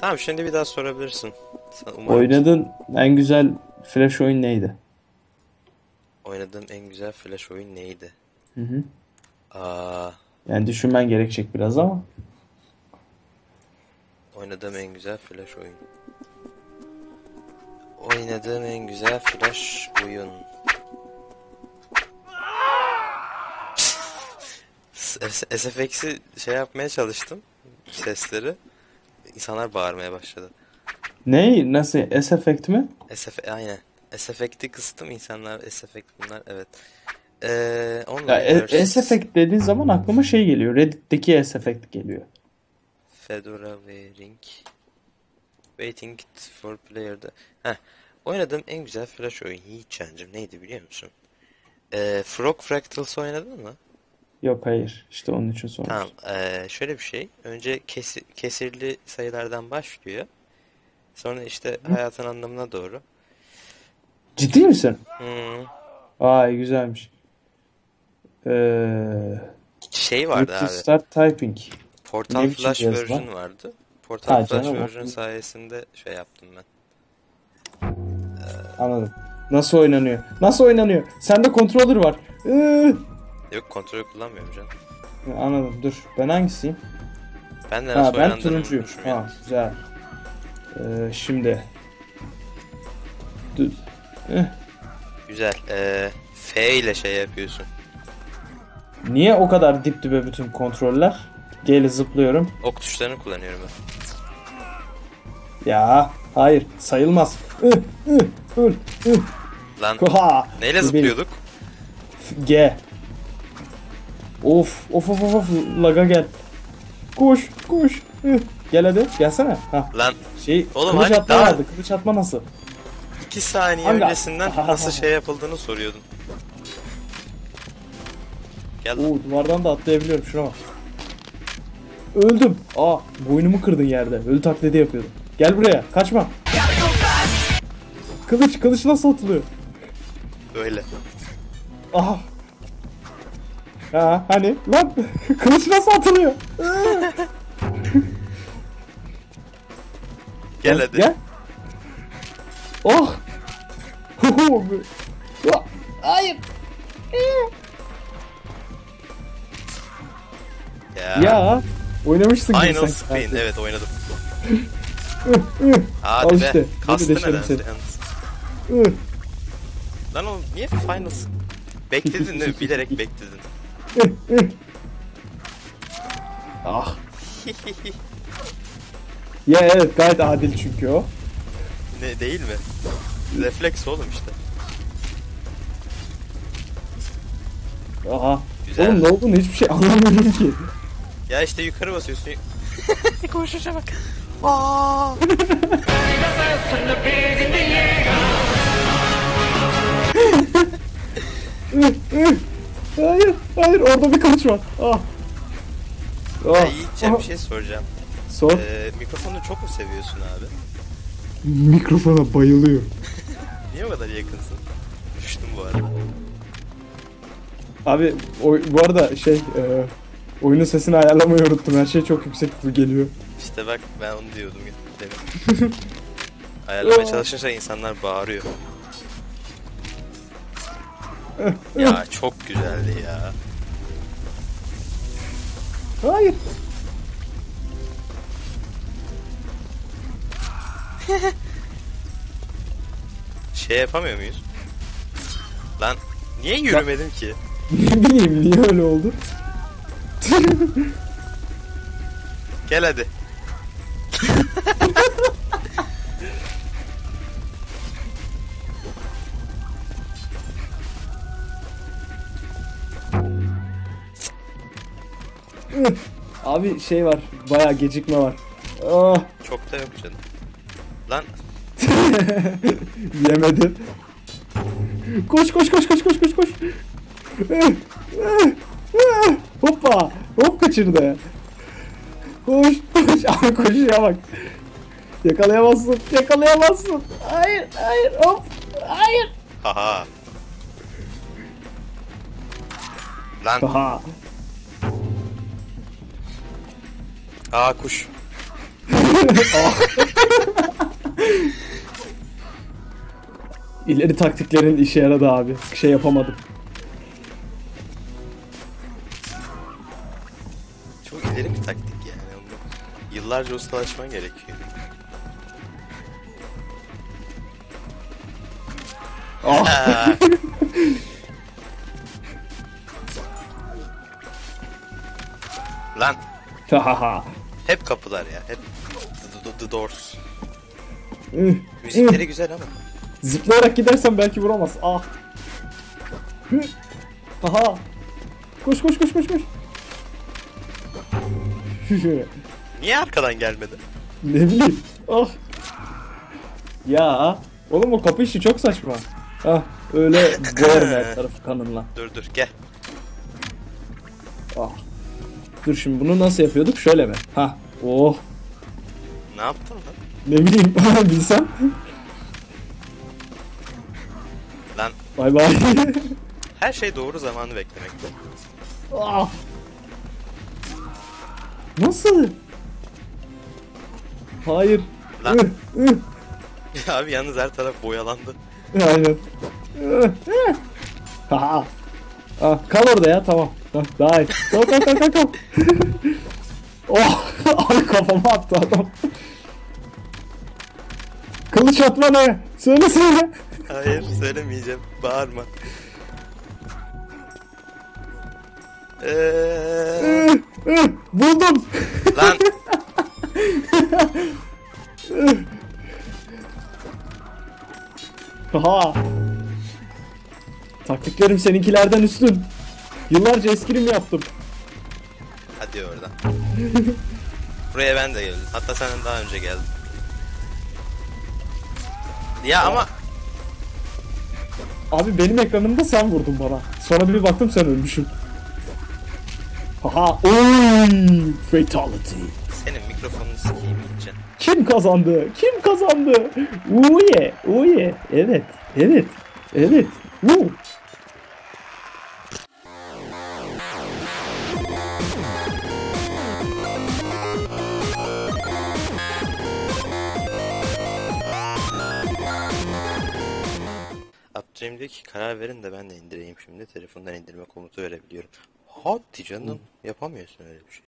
Tamam şimdi bir daha sorabilirsin. Sen umarım Oynadığın en güzel flash oyun neydi? Oynadığım en güzel flash oyun neydi? Hı hı. Aa, Yani düşünmen gerekecek biraz ama. oynadığım en güzel flash oyun. Oynadığım en güzel flash oyun. S- SFX'i şey yapmaya çalıştım. Sesleri. İnsanlar bağırmaya başladı. Ne? Nasıl? S Effect mi? SF aynen. SFX'i kıstım insanlar SFX bunlar evet. Ee, Ya, e- S Effect dediğin zaman aklıma şey geliyor. Reddit'teki S Effect geliyor. Fedora Wearing Waiting for Player'da Heh, oynadığım en güzel flash oyun Yiğitcan'cım neydi biliyor musun? Ee, Frog Fractals oynadın mı? Yok hayır. İşte onun için sormuştum. Tamam ee, şöyle bir şey önce kesi- kesirli sayılardan başlıyor sonra işte hayatın anlamına doğru Ciddi misin? hmm, Ay güzelmiş. Ee, şey vardı abi start typing. Portal Ne Flash version lan? vardı Portal Ha, Flash canım, version sayesinde şey yaptım ben Anladım. Nasıl oynanıyor? Nasıl oynanıyor? Sende controller var. Iıı. Yok kontrol kullanmıyorum canım Anladım. Dur. Ben hangisiyim? ben de Ha ben turuncuyum. Ha güzel. Ee, şimdi. Dur. Eh, Güzel. Ee, F ile şey yapıyorsun. Niye o kadar dip dibe bütün kontroller? G ile zıplıyorum. Ok tuşlarını kullanıyorum ben. Ya hayır sayılmaz. Ih, ih, öl, ih. Lan Ha, neyle zıplıyorduk? G. Of of of of, laga gel. Koş koş. Gel hadi gelsene. Ha. Lan Şey Oğlum kılıç atma daha- vardı. Kılıç atma nasıl? iki saniye Hangi- öncesinden nasıl şey yapıldığını soruyordun. Gel lan. Oo duvardan da atlayabiliyorum şuna bak. Öldüm. Aa boynumu kırdın yerde. Ölü taklidi yapıyordum. Gel buraya kaçma. Kılıç kılıç nasıl atılıyor? Böyle. Aha. Ha hani lan kılıç nasıl atılıyor? Gel hadi. Gel. Oh. Hayır. Ya. Ya oynamıştın gibi Final sanki. Screen evet oynadım. Al Hadi işte, be. Kastı deşelim neden? seni. yalnız? Ih, Lan oğlum niye Final S- Bekledin değil mi? Bilerek bekledin. Ah. Ya evet gayet adil çünkü o. ne değil mi? Refleks oğlum işte. Aha. Güzel. Oğlum ne olduğunu hiçbir şey anlamıyorum ki. Ya işte yukarı basıyorsun. Koşuşa bak. Aa! Hayır, orada bir kılıç var. Ah. Ya Ah. Ah. bir şey soracağım. Sor. Ee, mikrofonu çok mu seviyorsun abi? Mikrofona bayılıyor. Niye o kadar yakınsın? Düştüm bu arada. Abi o, bu arada şey e, oyunun sesini ayarlamayı unuttum. Her şey çok yüksek geliyor. İşte bak ben onu diyordum ya. Demin. Ayarlamaya çalışınca insanlar bağırıyor. ya çok güzeldi ya. Hayır. Şey yapamıyor muyuz? Lan niye yürümedim ki? Ne bileyim niye öyle oldu? Gel hadi. Abi şey var. Bayağı gecikme var. Ah, Çok da yok canım. Lan yemedi. Koş koş koş koş koş koş koş. Hoppa. Hop kaçırdı. Koş koş. Abi koşuya bak. Yakalayamazsın. Yakalayamazsın. Hayır hayır hop. Hayır. haha. Lan Aha. Aa kuş. İleri taktiklerin işe yaradı abi. Şey yapamadım. Çok ileri bir taktik yani. Onu yıllarca ustalaşman gerekiyor. Ah. Lan Hahaha. Hep kapılar ya. Hep the, the, the doors. Müzikleri güzel ama. Zıplayarak gidersen belki vuramaz. Ah. Aha. Koş koş koş koş koş. Niye arkadan gelmedi? ne bileyim. Ah. Ya. Oğlum o kapı işi çok saçma. Ah öyle boyarım her tarafı kanınla. Dur dur gel. Ah. Dur şimdi bunu nasıl yapıyorduk? Şöyle mi? Ha. Oh. Ne yaptın lan? Ne bileyim bilsem. Lan Bay bay. her şey doğru zamanı beklemekte. ah. Nasıl? Hayır. Lan. Abi yalnız her taraf boyalandı. Aynen. Ah, kal orada ya tamam. İyi. Kalk kalk kalk kalk. kalk. oh, abi kafama attı adam. Kılıç atma ne? Söylesene. Hayır söylemeyeceğim. Bağırma. İh, Buldum. lan Haha. Taktiklerim seninkilerden üstün. Yıllarca eskrim yaptım. hadi oradan. Buraya ben de geldim. Hatta senden daha önce geldim. Ya ama Abi benim ekranımda sen vurdun bana. Sonra bir baktım sen ölmüşsün. Haha. Oy! Fatality. senin mikrofonunu sikeyim iyice. Kim kazandı? Kim kazandı? Uye, uye. Evet, evet, evet. Woo. Abdülhamid diyor ki karar verin de ben de indireyim şimdi. Telefondan indirme komutu verebiliyorum. Hadi canım yapamıyorsun öyle bir şey.